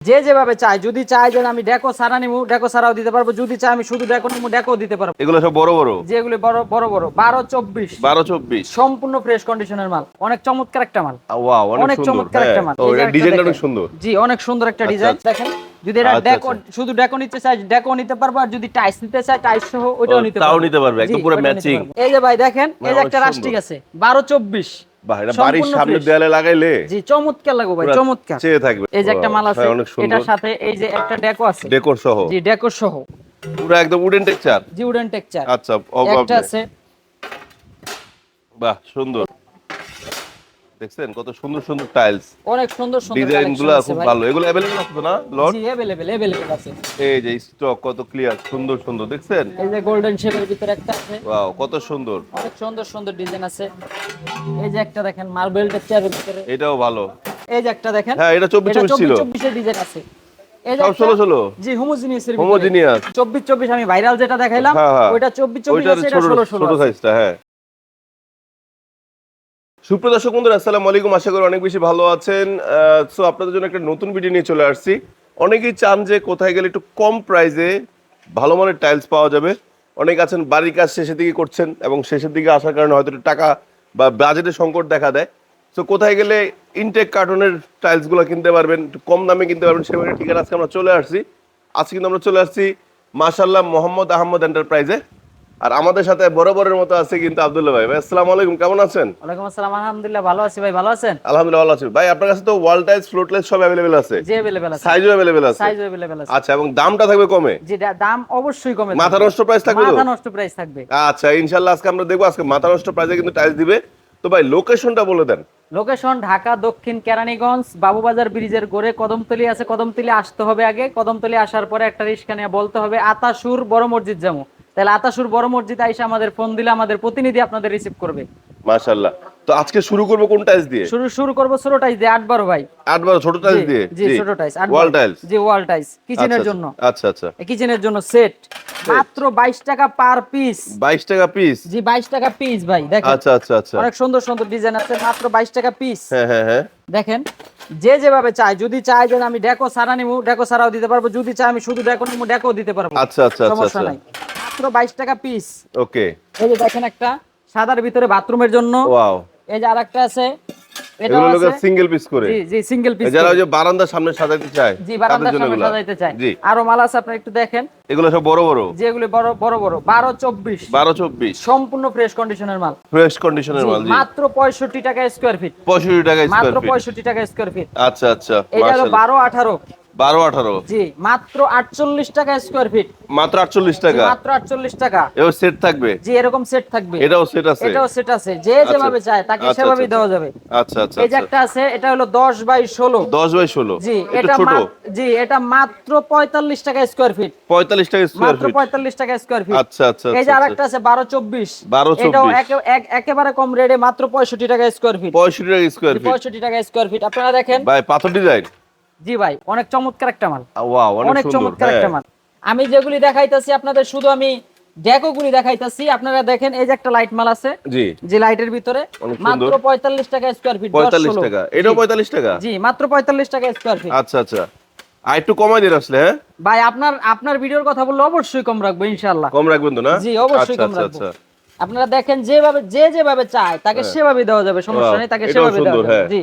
যে যেভাবে চায় যদি চায় যে আমি ডেকো সারা নিবো ডেকো সারাও দিতে পারব যদি চায় আমি শুধু ডেকো নিবো ডেকো দিতে পারব। এগুলো সব বড় বড়? যেগুলি বড় বড় বড় বারো চব্বিশ। বারো চব্বিশ। সম্পূর্ণ ফ্রেশ কন্ডিশনের মাল। অনেক চমৎকার একটা মাল। ওয়াও অনেক চমৎকার হ্যাঁ। একটা মাল। ও এই যে এটা ডিজাইনটা অনেক সুন্দর। জি অনেক সুন্দর একটা আচ্ছা, ডিজাইন আচ্ছা। দেখেন যদি এটা আচ্ছা, ডেকো আচ্ছা। শুধু ডেকো নিতে চাই ডেকো নিতে পারব আর যদি টাইস নিতে চাই টাইস সহ ওইটাও নিতে তাও নিতে পারবে, একদম পুরো। পারব। এই যে ভাই দেখেন এই যে একটা। রাস্টিক আছে বারো চব্বিশ। বাহ এটা বাড়ির সামনে। দেয়ালে লাগাইলে জি চমৎকার লাগবে ভাই চমৎকার। চেয়ে থাকবে। এই যে একটা মাল আছে অনেক সুন্দর। এটার সাথে এই যে একটা ডেকো আছে। ডেকোর সহ। জি ডেকো সহ। পুরো একদম উডেন টেক্সচার। জি উডেন টেক্সচার। আচ্ছা একটা আছে। বাহ সুন্দর। দেখছেন কত সুন্দর সুন্দর টাইলস অনেক সুন্দর সুন্দর ডিজাইন কালেকশন গুলো আছে খুব ভাই ভালো এগুলো অ্যাভেলেবল আছে তো না লট জি अवेलेबल अवेलेबल আছে এই যে স্টক কত ক্লিয়ার সুন্দর সুন্দর দেখছেন এই যে গোল্ডেন শেপের ভিতরে একটা আছে ওয়াও কত সুন্দর অনেক সুন্দর সুন্দর ডিজাইন আছে এই যে একটা দেখেন মার্বেল টেক্সচারের ভিতরে এটাও ভালো এই যে একটা দেখেন হ্যাঁ এটা চব্বিশ চব্বিশ ছিল 24 এর ডিজাইন আছে এই যে সব একটা- ষোলো ষোলো জি হোমোজিনিয়াস এর হোমোজিনিয়াস 24 24 আমি ভাইরাল যেটা দেখাইলাম হ্যাঁ, হ্যাঁ। ওইটা 24 24 ওইটার আছে এটা ছোট 16 ছোট 16 আছে। সাইজটা হ্যাঁ সুপ্রিয় দর্শক বন্ধুরা, আসসালামু আলাইকুম। আশা করি অনেক বেশি ভালো আছেন। সো আপনাদের জন্য একটা নতুন ভিডিও নিয়ে চলে আসছি। অনেকেই চান যে কোথায় গেলে একটু কম প্রাইসে ভালো মানের টাইলস পাওয়া যাবে। অনেক আছেন, বাড়ির কাজ শেষের দিকে করছেন এবং শেষের দিকে আসার কারণে হয়তো একটু টাকা বা বাজেটের সংকট দেখা দেয়। সো কোথায় গেলে ইনটেক কার্টনের টাইলসগুলো কিনতে পারবেন, একটু কম দামে কিনতে পারবেন সেভাবে ঠিকানা আজকে আমরা চলে আসছি। আজকে কিন্তু আমরা চলে আসছি মাশাল্লাহ মোহাম্মদ আহমদ এন্টারপ্রাইজে আর আমাদের সাথে বরাবরের মতো আছে কিন্তু আব্দুল্লাহ ভাই ভাই আসসালামু আলাইকুম কেমন আছেন ওয়ালাইকুম আসসালাম আলহামদুলিল্লাহ ভালো আছি ভাই ভালো আছেন আলহামদুলিল্লাহ ভালো আছি ভাই আপনার কাছে তো ওয়াল টাইলস ফ্লোর টাইলস সব অ্যাভেলেবেল আছে জি अवेलेबल আছে সাইজও অ্যাভেলেবেল আছে সাইজ अवेलेबल আছে আচ্ছা এবং দামটা থাকবে কমে যেটা দাম অবশ্যই কমে মাথা থাকবে। নষ্ট প্রাইস থাকবে তো মাথা নষ্ট প্রাইস থাকবে আচ্ছা ইনশাআল্লাহ আজকে আমরা দেখবো আজকে মাথা নষ্ট প্রাইসে কিন্তু টাইলস দিবে তো ভাই লোকেশনটা বলে দেন লোকেশন ঢাকা দক্ষিণ কেরানীগঞ্জ বাবুবাজার ব্রিজের গোড়ে কদমতলি আছে কদমতলি আসতে হবে আগে কদমতলি আসার পরে একটা রিক্সা নিয়ে বলতে হবে আতাসুর বড় মসজিদ যাবো তাহলে আতাসুর বড় মসজিদ আইসা আমাদের ফোন দিলে আমাদের প্রতিনিধি আপনাদের রিসিভ করবে। মাশাআল্লাহ। তো আজকে শুরু করব কোন টাইলস দিয়ে? শুরু শুরু করব ছোট টাইস দিয়ে আট বারো ভাই। আট বারো ছোট টাইলস দিয়ে? জি ছোট টাইস আট ওয়াল টাইলস জি ওয়াল টাইস কিচেনের জন্য। আচ্ছা আচ্ছা। কিচেনের জন্য সেট মাত্র বাইশ টাকা পার পিস বাইশ টাকা পিস জি বাইশ টাকা পিস ভাই দেখেন। আচ্ছা আচ্ছা আচ্ছা। অনেক সুন্দর সুন্দর ডিজাইন আছে মাত্র বাইশ টাকা পিস হ্যাঁ হ্যাঁ হ্যাঁ। দেখেন যে যেভাবে চায় যদি চায় যে আমি ডেকো সারা নিবো ডেকো সারাও দিতে পারব যদি চায় আমি শুধু ডেকো নিবো ডেকো দিতে পারব। আচ্ছা আচ্ছা আচ্ছা সমস্যা আচ্ছা। নাই। মাত্র বাইশ টাকা পিস ওকে এই যে দেখেন একটা সাদার ভিতরে বাথরুমের জন্য। ওয়াও এই যে আরেকটা আছে আছে। সিঙ্গেল পিস করে। জি জি সিঙ্গেল পিস যারা ওই যে বারান্দার সামনে সাজাতে চায় জি বারান্দার সামনে সাজাইতে চায়। আরও মাল আছে আপনি একটু দেখেন। এগুলো সব বড় বড়? যেগুলি বড় সম্পূর্ণ ফ্রেশ কন্ডিশনের মাল। ফ্রেশ কন্ডিশনের মাল জি। মাত্র পঁয়ষট্টি টাকা স্কোয়ার ফিট টাকা মাত্র স্কোয়ার ফিট পঁয়ষট্টি টাকা স্কোয়ার ফিট আচ্ছা আচ্ছা। এটা হলো মাশাআল্লাহ। বারো আঠারো। বারো আঠারো। জি মাত্র আটচল্লিশ টাকা স্কোয়ার ফিট মাত্র আটচল্লিশ টাকা? মাত্র আটচল্লিশ টাকা। এবার সেট থাকবে? জি এরকম সেট থাকবে। এটাও সেট আছে? এটাও সেট আছে। যে যেভাবে চায় তাকে আচ্ছা, আচ্ছা, দেওয়া যাবে। আচ্ছা আচ্ছা এই যে আচ্ছা। একটা আছে এটা হলো দশ বাই ষোলো। দশ বাই ষোলো? জি এটা ছোট। জি এটা মাত্র পঁয়তাল্লিশ টাকা স্কোয়ার ফিট পঁয়তাল্লিশ টাকা স্কোয়ার মাত্র ফিট পঁয়তাল্লিশ টাকা স্কোয়ার ফিট আচ্ছা আচ্ছা এই যে আচ্ছা, আরেকটা আছে বারো চব্বিশ। 12 এটাও 24 একে- এক- একেবারে কম রেটে মাত্র পঁয়ষট্টি টাকা স্কোয়ার ফিট পঁয়ষট্টি টাকা স্কোয়ার ফিট পঁয়ষট্টি টাকা স্কোয়ার ফিট আপনারা দেখেন। ভাই পাথর ডিজাইন জি ভাই অনেক চমৎকার একটা মাল। ওয়াও অনেক চমৎকার হ্যাঁ। একটা মাল। আমি যেগুলি দেখাইতাছি আপনাদের শুধু আমি ডেকোগুলি দেখাইতাছি আপনারা দেখেন এই যে একটা লাইট মাল আছে জি। যে লাইটের ভিতরে মাত্র পঁয়তাল্লিশ টাকা স্কোয়ার ফিট পঁয়তাল্লিশ টাকা। এটাও পঁয়তাল্লিশ টাকা? জি মাত্র পঁয়তাল্লিশ টাকা স্কোয়ার ফিট আচ্ছা আচ্ছা। আর একটু কমাই দিন আসলে হ্যাঁ? ভাই আপনার আপনার ভিডিওর কথা বললে অবশ্যই কম রাখব ইনশাল্লাহ কম রাখবেন তো না? জি অবশ্যই আচ্ছা কম আচ্ছা রাখব। আচ্ছা। আপনারা দেখেন যেভাবে যে যেভাবে চায় তাকে সেভাবে দেওয়া যাবে সমস্যা নেই তাকে সেভাবে দেওয়া যাবে। হ্যাঁ। জি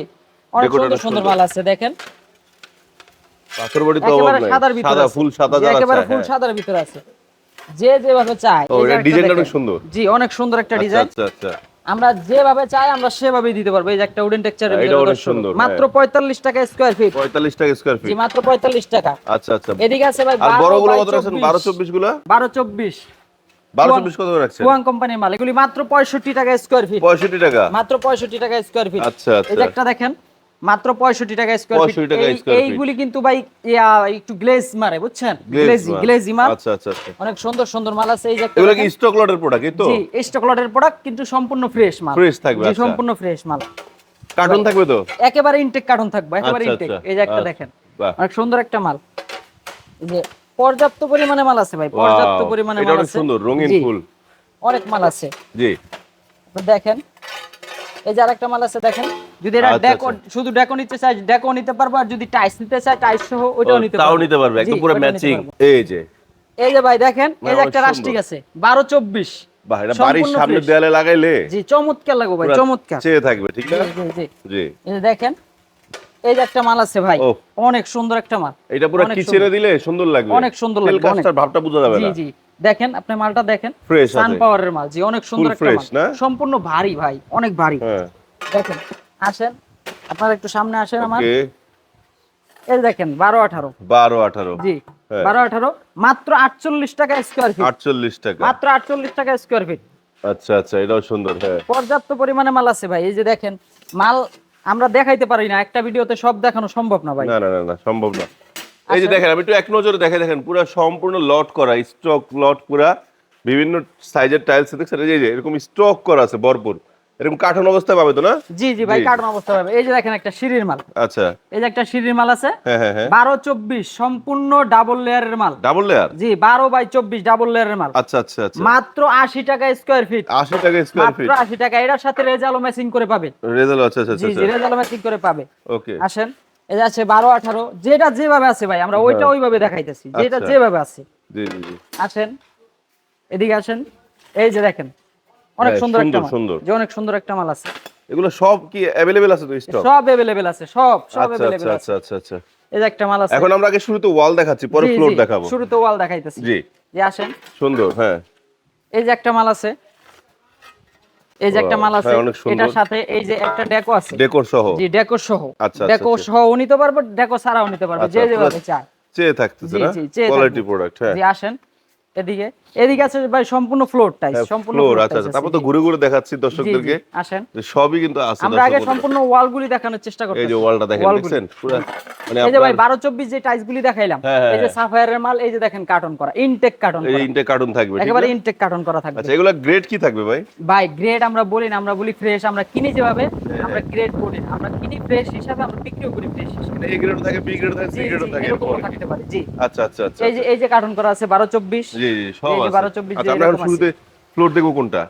অনেক সুন্দর সুন্দর। মাল আছে দেখেন। পাথর বড়ি তো অভাব নাই সাদা ফুল সাদা যারা একেবারে ফুল হ্যাঁ। সাদার ভিতরে আছে। যে যেভাবে চায় ও, একটা ডিজাইনটা অনেক সুন্দর। জি অনেক সুন্দর একটা আচ্ছা ডিজাইন। আচ্ছা আচ্ছা। আমরা যেভাবে চাই আমরা সেভাবেই দিতে পারব। এই যে একটা উডেন টেক্সচারের হ্যাঁ, এটা অনেক সুন্দর, মাত্র হ্যাঁ। পঁয়তাল্লিশ টাকা স্কোয়ার ফিট পঁয়তাল্লিশ টাকা স্কোয়ার জি মাত্র পঁয়তাল্লিশ টাকা। আচ্ছা আচ্ছা। এদিকে আছে ভাই আর বড়গুলো কত রাখছেন? বারো চব্বিশ। গুলা? বারো চব্বিশ। বারো কুয়াং- কত করে রাখছেন? কোম্পানির মাল। এগুলি মাত্র পঁয়ষট্টি টাকা স্কোয়ার ফিট পঁয়ষট্টি টাকা। মাত্র পঁয়ষট্টি টাকা স্কোয়ার ফিট আচ্ছা আচ্ছা। একটা দেখেন। মাত্র পঁয়ষট্টি টাকা স্কোয়ার ফিট 65 টাকা। এইগুলি কিন্তু ভাই একটু গ্লেজ মারে বুঝছেন? গ্লেজি। গ্লেজি মাল আচ্ছা আচ্ছা আচ্ছা। অনেক সুন্দর সুন্দর মাল আছে এই যে এগুলো কি স্টক লটের প্রোডাক্ট তো? জি স্টক লটের প্রোডাক্ট কিন্তু সম্পূর্ণ ফ্রেশ মাল। Fresh থাকবে, আচ্ছা। সম্পূর্ণ ফ্রেশ মাল। কার্টুন থাকবে তো? একেবারে ইনটেক কার্টন থাকবে একেবারে আচ্ছা, ইনটেক আচ্ছা। এই যে একটা আচ্ছা। দেখেন। অনেক সুন্দর একটা মাল। এই যে পর্যাপ্ত পরিমাণে মাল আছে ভাই পর্যাপ্ত পরিমাণে এটা মাল অনেক আছে। সুন্দর রঙিন ফুল। অনেক মাল আছে। জি। দেখেন। এই যে আরেকটা মাল আছে দেখেন। যদি এটা আচ্ছা, ডেকো আচ্ছা। শুধু ডেকো নিতে চাই ডেকো নিতে পারব আর যদি টাইস নিতে চাই টাইস সহ ওইটাও নিতে তাও নিতে পারবে একদম পুরো ম্যাচিং এই যে। এই যে ভাই দেখেন এই যে একটা রাস্টিক আছে বারো চব্বিশ। বাহ এটা বাড়ির সম্পূর্ণ সামনে দেয়ালে লাগাইলে জি চমৎকার লাগো ভাই চমৎকার। চেয়ে থাকবে ঠিক না জি, জি। এই দেখেন এই যে একটা মাল আছে ভাই অনেক সুন্দর একটা মাল। এটা পুরো কিচেনে দিলে সুন্দর লাগবে। অনেক সুন্দর লাগবে। কাজটার ভাবটা বোঝা যাবে জি না। জি। দেখেন আপনি মালটা দেখেন সান পাওয়ারের মাল জি অনেক সুন্দর একটা মাল। সম্পূর্ণ ভারী ভাই অনেক ভারী। হ্যাঁ। দেখেন আসেন আপনারা একটু সামনে আসেন আমার। এই দেখেন বারো আঠারো। বারো আঠারো। জি হ্যাঁ। বারো আঠারো মাত্র আটচল্লিশ টাকা স্কোয়ার ফিট আটচল্লিশ টাকা। মাত্র আটচল্লিশ টাকা স্কোয়ার ফিট আচ্ছা আচ্ছা এটাও সুন্দর হ্যাঁ। পর্যাপ্ত পরিমাণে মাল আছে ভাই এই যে দেখেন মাল আমরা দেখাইতে পারি না একটা ভিডিওতে সব দেখানো সম্ভব না ভাই। না না না সম্ভব না। এই যে আচ্ছা। দেখেন আমি একটু এক নজরে দেখে দেখেন পুরো সম্পূর্ণ লট করা স্টক লট পুরা বিভিন্ন সাইজের টাইলস দেখছেন এই যে এরকম স্টক করা আছে ভরপুর। এরকম কার্টন অবস্থায় পাবে তো না? জি জি ভাই কার্টন অবস্থা পাবে। এই যে দেখেন একটা সিঁড়ির মাল। আচ্ছা। এই যে একটা সিঁড়ির মাল আছে। হ্যাঁ হ্যাঁ হ্যাঁ। বারো চব্বিশ সম্পূর্ণ ডাবল লেয়ারের মাল। ডাবল লেয়ার জি বারো বাই চব্বিশ ডাবল লেয়ারের মাল। আচ্ছা আচ্ছা আচ্ছা। মাত্র আশি টাকা স্কোয়ার ফিট আশি টাকা স্কোয়ার ফিট আশি টাকা। এটার সাথে রেজালো ম্যাচিং করে পাবে। রেজাল্ট আচ্ছা আচ্ছা জি জি আচ্ছা। রেজালো ম্যাচিং করে পাবে। ওকে আসেন। এই যে আছে বারো আঠারো। যেটা যেভাবে আছে ভাই আমরা ওইটা ওইভাবে দেখাইতেছি। যেটা আচ্ছা। যেভাবে আছে। জি জি। আসেন। এদিকে আসেন। এই যে দেখেন। অনেক হ্যাঁ, সুন্দর একটা সুন্দর, মাল সুন্দর। যে অনেক সুন্দর একটা মাল আছে এগুলো সব কি অ্যাভেলেবেল আছে তো স্টক সব अवेलेबल আছে সব সব আচ্ছা अवेलेबल আচ্ছা আছে আচ্ছা আচ্ছা আচ্ছা এই যে একটা মাল আছে এখন আমরা আগে শুরুতে ওয়াল দেখাচ্ছি পরে জি, ফ্লোর জি, দেখাবো শুরুতে ওয়াল দেখাইতেছি জি যে আসেন সুন্দর হ্যাঁ এই যে একটা মাল আছে এই যে একটা Wow, মাল আছে হ্যাঁ, অনেক সুন্দর। এটার সাথে এই যে একটা ডেকো আছে ডেকোর সহ জি ডেকো সহ আচ্ছা, ডেকো আচ্ছা। সহ নিতে পারবো ডেকো ছাড়াও নিতে পারবো আচ্ছা, যে পুরো যেভাবে চায় চেয়ে থাকতেছে জি, না জি, চেয়ে কোয়ালিটি থাকবে। প্রোডাক্ট হ্যাঁ জি আসেন এদিকে এদিকে আছে ভাই সম্পূর্ণ ফ্লোর টাইস সম্পূর্ণ ফ্লোর আচ্ছা আচ্ছা। তারপর তো ঘুরে ঘুরে দেখাচ্ছি দর্শকদেরকে। আসেন। সবই কিন্তু আছে আমরা আগে। সম্পূর্ণ ওয়ালগুলি দেখানোর চেষ্টা করতে এই যে ওয়ালটা দেখেন দেখছেন? পুরো মানে এই যে ভাই আপনার বারো চব্বিশ যে টাইস গুলি দেখাইলাম হ্যাঁ, হ্যাঁ, এই যে হ্যাঁ। সাফায়ারের মাল এই যে দেখেন কার্টন করা ইনটেক কার্টন এই করা। ইনটে কার্টুন থাকবে একেবারে ইনটেক কার্টন করা থাকবে। আচ্ছা এগুলা গ্রেড কি থাকবে ভাই? ভাই গ্রেড আমরা বলি না আমরা বলি ফ্রেশ আমরা কিনি যেভাবে হ্যাঁ, আমরা গ্রেড বলি আমরা কিনি ফ্রেশ হিসাবে আমরা বিক্রিও করি ফ্রেশ হিসাবে। মানে এ গ্রেড থাকে বি গ্রেড থাকে সি গ্রেড থাকে থাকতে পারে জি। আচ্ছা আচ্ছা আচ্ছা এই যে এই যে কার্টন করা আছে বারো চব্বিশ। জি জি সব 12, 24 আচ্ছা আমরা এখন শুরুতে ফ্লোর দেখব কোনটা?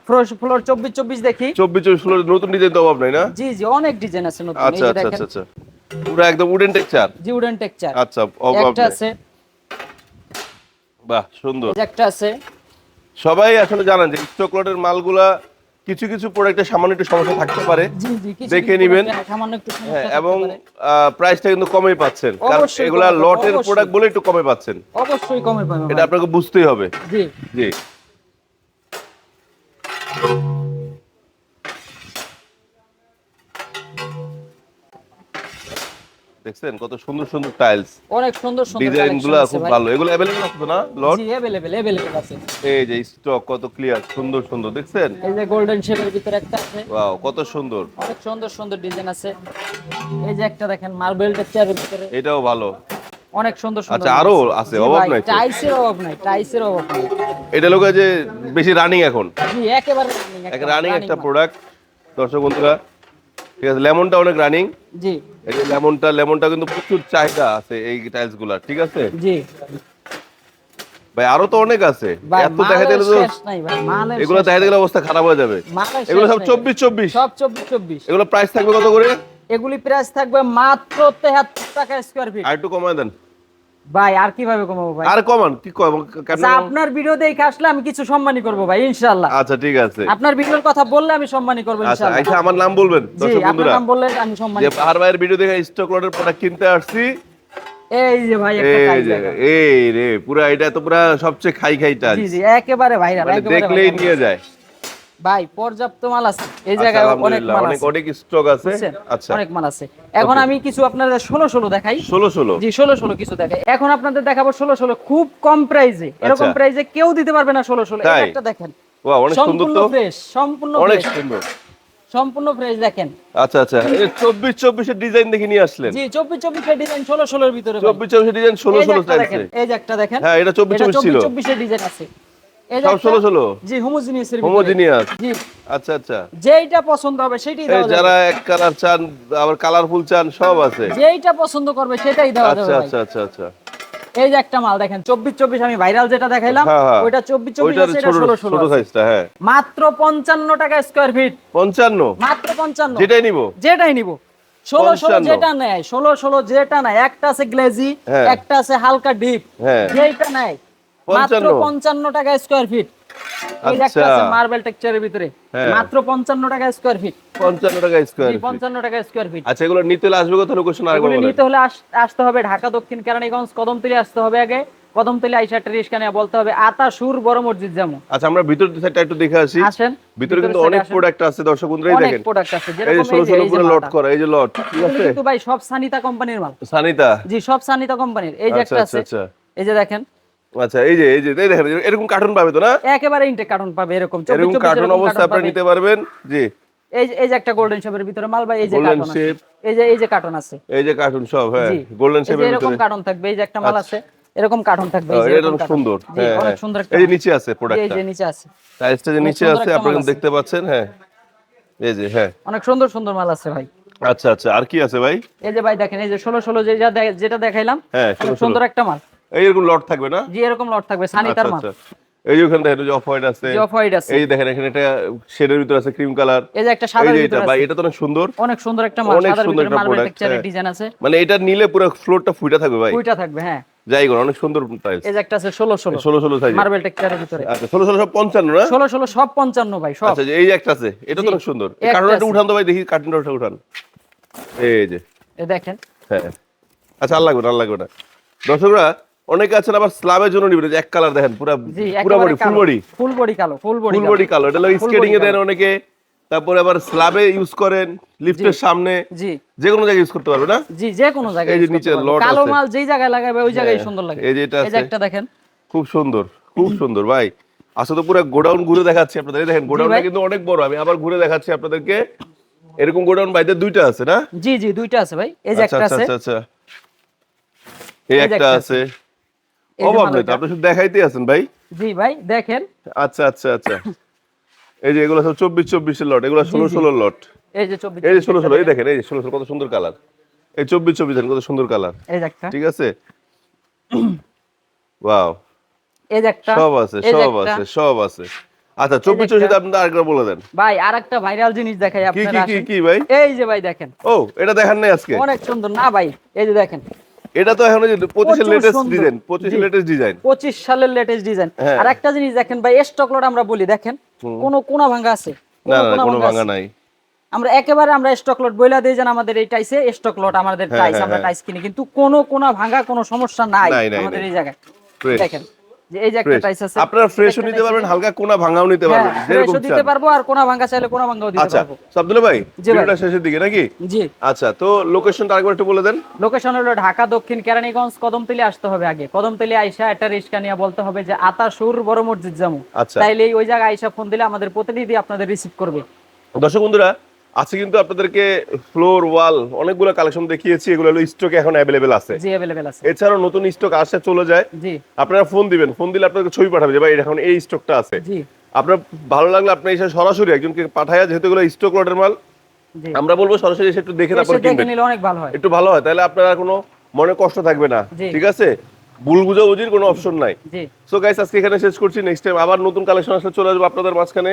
ফ্লোর চব্বিশ চব্বিশ দেখি। চব্বিশ চব্বিশ ফ্লোর নতুন ডিজাইন তো অভাব নাই না? জি জি অনেক ডিজাইন আছে নতুন। আচ্ছা আচ্ছা আচ্ছা আচ্ছা। পুরো একদম উডেন টেক্সচার জি উডেন টেক্সচার আচ্ছা অভাব একটা আছে। বাহ সুন্দর। একটা আছে। সবাই আসলে জানেন যে স্টক লটের মালগুলা কিছু কিছু প্রোডাক্টে সামান্য একটু সমস্যা থাকতে পারে। দেখে নেবেন। হ্যাঁ এবং পারে। প্রাইসটা কিন্তু কমে পাচ্ছেন। কারণ এগুলা লটের প্রোডাক্ট বলে একটু কমে পাচ্ছেন। অবশ্যই কমে পাবেন এটা আপনাকে বুঝতেই হবে। জি। জি। দেখছেন কত সুন্দর সুন্দর টাইলস অনেক সুন্দর সুন্দর ডিজাইন collection গুলা আছে খুব ভাই। ভালো এগুলো অ্যাভেলেবল আছে তো না লট জি अवेलेबल अवेलेबल আছে এই যে স্টক কত ক্লিয়ার সুন্দর সুন্দর দেখছেন এই যে গোল্ডেন শেপের ভিতরে একটা আছে ওয়াও কত সুন্দর অনেক সুন্দর সুন্দর ডিজাইন আছে এই যে একটা দেখেন মার্বেল টেক্সচারের ভিতরে এটাও ভালো অনেক সুন্দর সুন্দর আচ্ছা, আরো আছে, অভাব নাই তো? টাইসের অভাব নাই টাইসের অভাব নাই এটা লোক যে বেশি রানিং এখন জি একেবারে running, এক একদম রানিং running একটা মাল। প্রোডাক্ট দর্শক বন্ধুরা ঠিক আছে লেমনটা অনেক রানিং জি। এই যে লেমনটা লেমনটা কিন্তু প্রচুর চাহিদা আছে এই টাইলসগুলা ঠিক আছে? জি। ভাই আরও তো অনেক আছে। এত গেলে তো এগুলো শেষ দেখা গেলে অবস্থা খারাপ হয়ে যাবে। এগুলো সব চব্বিশ চব্বিশ। সব চব্বিশ চব্বিশ। এগুলো প্রাইস থাকবে কত করে? এগুলি প্রাইস থাকবে মাত্র তেহাত্তর টাকা স্কোয়ার ফিট আর একটু কমায় দেন। ভাই আর কীভাবে কমাবো ভাই? আর কমান কি আচ্ছা আপনার ভিডিও দেখে আসলে আমি কিছু সম্মানী করব ভাই ইনশাআল্লাহ। আচ্ছা ঠিক আছে। আপনার ভিডিওর কথা বললে আমি সম্মানী করব আচ্ছা ইনশাআল্লাহ। আচ্ছা আমার নাম বলবেন দর্শক আপনার বন্ধুরা। নাম বললে আমি সম্মানী যে পাহাড় ভাইয়ের ভিডিও দেখে স্টক লটের প্রোডাক্ট কিনতে আসছি। এই যে ভাই একটা এই রে পুরা এটা তো পুরা সবচেয়ে খাই খাই টাচ জি জি একেবারে ভাইরাল মানে একেবারে দেখলেই নিয়ে যায়। ভাই পর্যাপ্ত মাল আছে। এই আচ্ছা, জায়গায় অনেক মাল আছে। অনেক স্টক আছে। আচ্ছা। অনেক মাল আছে। এখন আমি কিছু আপনাদের ষোলো ষোলো দেখাই। ষোলো ষোলো। জি ষোলো ষোলো কিছু দেখাই। এখন আপনাদের দেখাবো ষোলো ষোলো খুব কম প্রাইসে এরকম আচ্ছা। প্রাইসে কেউ দিতে পারবে না ষোলো ষোলো। তাই? একটা দেখেন। বাহ, অনেক সুন্দর সম্পূর্ণ তো? ফ্রেশ সম্পূর্ণ অনেক সুন্দর। সম্পূর্ণ ফ্রেশ দেখেন। আচ্ছা আচ্ছা। এই চব্বিশ চব্বিশের ডিজাইন দেখে নিয়ে আসলেন। জি চব্বিশ চব্বিশের ডিজাইন ষোলো ষোলোর ভিতরে ভাই। চব্বিশ চব্বিশের ডিজাইন ষোলো এই যে ষোলো দেখেন এই যে একটা দেখেন। হ্যাঁ এটা চব্বিশ এটা চব্বিশ ছিল। চব্বিশ চব্বিশের ডিজাইন আছে। সব ষোলো ষোলো? জি হোমোজিনিয়াস হোমোজিনিয়াস জি। আচ্ছা আচ্ছা। যেইটা পছন্দ হবে সেটাই দেওয়া যারা এক কালার চান আবার কালারফুল চান সব আছে। যেইটা পছন্দ করবে সেটাই দেওয়া যাবে আচ্ছা আচ্ছা আচ্ছা আচ্ছা। এই যে একটা মাল দেখেন চব্বিশ চব্বিশ আমি ভাইরাল যেটা দেখাইলাম হ্যাঁ, হ্যাঁ। ওইটা চব্বিশ চব্বিশ ওইটার আছে এটা ছোট ষোলো ষোলো ছোট আছে। সাইজটা হ্যাঁ। মাত্র পঞ্চান্ন টাকা স্কোয়ার ফিট পঞ্চান্ন? মাত্র পঞ্চান্ন। যেটাই নিব। যেটাই নিবো। ষোলো ষোলো যেটা নেয় ষোলো ষোলো যেটা নেয় একটা আছে গ্লেজি হ্যাঁ। একটা আছে হালকা ডিপ হ্যাঁ। যেটা নেয় মাত্র 55 পঞ্চান্ন টাকা স্কোয়ার ফিট আচ্ছা। আছে মার্বেল টেক্সচারের ভিতরে। হ্যাঁ। মাত্র পঞ্চান্ন টাকা স্কোয়ার ফিট পঞ্চান্ন টাকা স্কোয়ার পঞ্চান্ন টাকা স্কোয়ার ফিট আচ্ছা এগুলো নিতে হলে আসবে কত লোকেশন আরেকবার নিতে হলে আসতে হবে ঢাকা দক্ষিণ কেরানীগঞ্জ কদমতলি আসতে হবে আগে। কদমতলি আইসা রিস্কা নিয়ে বলতে হবে আতা সুর বড় মসজিদ যেমন। আচ্ছা আমরা ভিতর সাইডটা একটু দেখে আসি। আসেন। ভিতরে কিন্তু অনেক প্রোডাক্ট আছে দর্শক বন্ধুরা এই অনেক প্রোডাক্ট আছে যেরকম এই যে- ষোলো এই যে করে লট করা এই যে লট ঠিক আছে? কিন্তু ভাই সব সানিতা কোম্পানির মাল। সানিতা? জি সব সানিতা কোম্পানির এই যে আচ্ছা একটা আছে। আচ্ছা। এই যে দেখেন আচ্ছা এই যে এই যে দেখেন এরকম কার্টুন পাবে তো না একেবারে ইনটেক কার্টন পাবে এরকম এরকম কার্টুন অবস্থা পাবে। নিতে পারবেন জি এই যে- এই যে একটা গোল্ডেন শেপের ভিতরে মাল ভাই এই যে এই যে এই যে কার্টন আছে এই যে কার্টুন সব হ্যাঁ গোল্ডেন শেপের এরকম ভিতরে কার্টন থাকবে এই যে একটা মাল আছে এরকম কার্টন থাকবে এই যে এরকম সুন্দর হ্যাঁ অনেক হ্যাঁ। সুন্দর একটা এই যে নিচে আছে এই যে নিচে আছে টাইলসটা যে নিচে আছে আপনারা দেখতে পাচ্ছেন হ্যাঁ এই যে হ্যাঁ অনেক সুন্দর সুন্দর মাল আছে ভাই আচ্ছা আচ্ছা আর কি আছে ভাই এই যে ভাই দেখেন এই যে ষোলো ষোলো যে যা দে- যেটা দেখাইলাম হ্যাঁ, 16 সুন্দর একটা মাল এই এরকম লট থাকবে না? জি এরকম লট থাকবে। আচ্ছা সানিতার মাল আচ্ছা। এই যে ওখানে দেখেন যে অফ হোয়াইট আছে। অফ হোয়াইট আছে। এই দেখেন এখানে একটা শেডের ভিতরে আছে ক্রিম কালার এই যে একটা যে ভিতরে এটা ভাই আছে। এটা তো অনেক সুন্দর। অনেক সুন্দর একটা মাল অনেক সুন্দর ভিতরে product, টেক্সচারের। ডিজাইন আছে। মানে এটা নিলে পুরো ফ্লোরটা ফুইটা থাকবে ভাই। ওইটা থাকবে হ্যাঁ। যাই অনেক সুন্দর টাইলস এই যে একটা আছে ষোলো ষোলো। ষোলো ষোলো সাইজ মার্বেল টেক্সচারের ভিতরে। আচ্ছা ষোলো ষোলো সব পঞ্চান্ন না? ষোলো ষোলো সব পঞ্চান্ন ভাই সব। আচ্ছা এই যে একটা আছে এটা তো অনেক সুন্দর। কার্টুনটা উঠান তো ভাই দেখি কার্টুনটা উঠান। এই যে। এই দেখেন। হ্যাঁ। আচ্ছা আর লাগবে না আর লাগবে না। দর্শকরা অনেকে আছেন আবার স্ল্যাবের জন্য নিবেন এক কালার দেখেন পুরো পুরো body full body full body কালো ফুল বডি ফুল বডি কালো এটা Full স্কেটিং এ দেন অনেকে তারপরে আবার স্ল্যাবে ইউজ করেন লিফটের সামনে জি। যে কোনো জায়গায় ইউজ করতে পারবে না? জি যে কোনো জায়গায় এই যে নিচে lot কালো মাল যেই জায়গায় লাগাবে ওই জায়গায় হ্যাঁ, সুন্দর লাগে। এই যে এটা আছে। একটা দেখেন। খুব সুন্দর খুব সুন্দর ভাই। আসলে তো পুরো গোডাউন ঘুরে দেখাচ্ছি আপনাদের। দেখেন গোডাউনটা কিন্তু অনেক বড় আমি আবার ঘুরে দেখাচ্ছি আপনাদেরকে। এরকম গোডাউন বাইরে দুইটা আছে না? জি জি দুইটা আছে ভাই। এই যে আচ্ছা একটা আচ্ছা আছে। আচ্ছা আচ্ছা। এই একটা আছে। অভাব নেই আপনি শুধু দেখাইতে আছেন ভাই জি ভাই দেখেন আচ্ছা আচ্ছা আচ্ছা এই যে এগুলো সব চব্বিশ চব্বিশের লট এগুলো ষোলো ষোলো লট এই যে চব্বিশ এই যে ষোলো ষোলো এই দেখেন এই যে ষোলো ষোলো কত সুন্দর কালার এই চব্বিশ চব্বিশ কত সুন্দর কালার এই একটা ঠিক আছে ওয়াও এই একটা সব আছে সব আছে সব আছে আচ্ছা চব্বিশ। চব্বিশ আপনি আরেকবার বলে দেন ভাই আর একটা ভাইরাল জিনিস দেখাই আপনারা কি কি কি ভাই এই যে ভাই দেখেন ও এটা দেখান নাই আজকে অনেক সুন্দর না ভাই এই যে দেখেন এটা তো এখন পঁচিশের লেটেস্ট ডিজাইন পঁচিশের। লেটেস্ট ডিজাইন পঁচিশ সালের লেটেস্ট ডিজাইন হ্যাঁ। আর একটা জিনিস দেখেন ভাই স্টক লট আমরা বলি দেখেন কোন কোনা ভাঙা আছে। না না কোনা ভাঙা নাই। আমরা একেবারে আমরা স্টক লট বইলা দিয়ে যেন আমাদের এই টাইসে স্টক লট আমাদের টাইস হ্যাঁ, আমরা হ্যাঁ। টাইস কিনি। কিন্তু কোনো কোনা ভাঙা কোনো সমস্যা নাই আমাদের এই জায়গায়। দেখেন এই যে একটা টাইস আছে আপনারা ফ্রেশও নিতে পারবেন হালকা কোনা ভাঙাও নিতে হ্যাঁ পারবেন ফ্রেশও দিতে পারব আর কোনা ভাঙা চাইলে কোনা ভাঙাও দিতে আচ্ছা পারব। আব্দুল্লাহ ভাই ভাই। ভিডিওটা শেষের দিকে নাকি? জি। আচ্ছা তো লোকেশনটা আরেকবার একটু বলে দেন। লোকেশন হলো ঢাকা দক্ষিণ কেরানীগঞ্জ কদমতলি আসতে হবে আগে। কদমতলি আইসা একটা রিক্সা নিয়ে বলতে হবে যে আতা সুর বড় মসজিদ যাব আচ্ছা। তাইলে ওই জায়গায় আইসা ফোন দিলে আমাদের প্রতিনিধি আপনাদের রিসিভ করবে। দর্শক বন্ধুরা আজকে কিন্তু আপনাদেরকে ফ্লোর ওয়াল অনেকগুলো কালেকশন দেখিয়েছি এগুলো হলো স্টকে এখন অ্যাভেলেবেল আছে। জি অ্যাভেলেবেল আছে। এছাড়াও নতুন স্টক আসে চলে যায়। জি। আপনারা ফোন দিবেন ফোন দিলে আপনাদের ছবি পাঠাবে যে ভাই এখন এই স্টকটা আছে। জি। আপনার ভালো লাগলে আপনি এসে সরাসরি একজনকে পাঠায়া যেহেতু এগুলো স্টক লটের মাল আমরা বলব সরাসরি এসে একটু দেখে তারপর দেখে কিনবেন। নিলে অনেক ভালো হয়। একটু ভালো হয় তাহলে আপনার কোনো মনে কষ্ট থাকবে না। ঠিক আছে? ভুল বুঝাবুঝির কোনো অপশন নাই। জি। সো গাইস আজকে এখানে শেষ করছি। নেক্সট টাইম আবার নতুন কালেকশন আসলে চলে আসব আপনাদের মাঝখানে।